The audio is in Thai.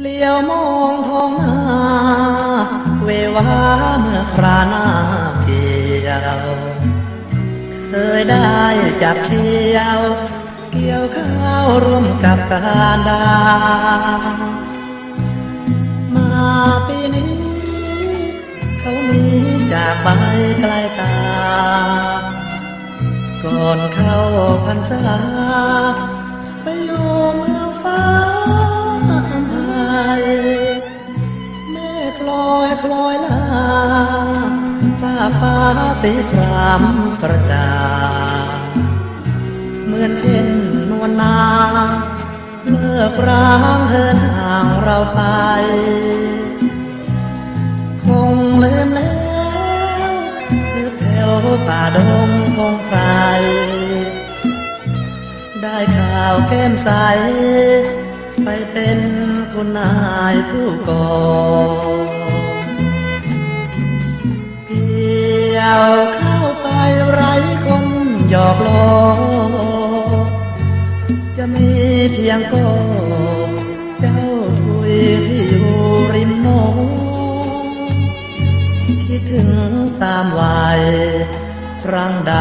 เลี้ยวมองท้องนาเววาเมื่อคราหน้าเกี่ยวเคยได้จับเขี้ยว เกี่ยวข้าวร่วมกับการดา มาปีนี้ เขามีจากไปไกลตา ก่อนเข้าพรรษา ลอยคลอยลาฟ้าฟ้าสีครามกระจาเหมือนเช่นนวลนางเลิกร้างเหินห่างเราไป คงลืมแล้วคือแถวป่าดงพงไพรได้ข่าวแก้มใส ไปเป็นคุณนายผู้กอ กี่ยวเข้าไปไร้คนหยอกล้อ จะมีเพียงก็เจ้าทุยที่อยู่ริมโนคิดถึงสามวัยครั้งใด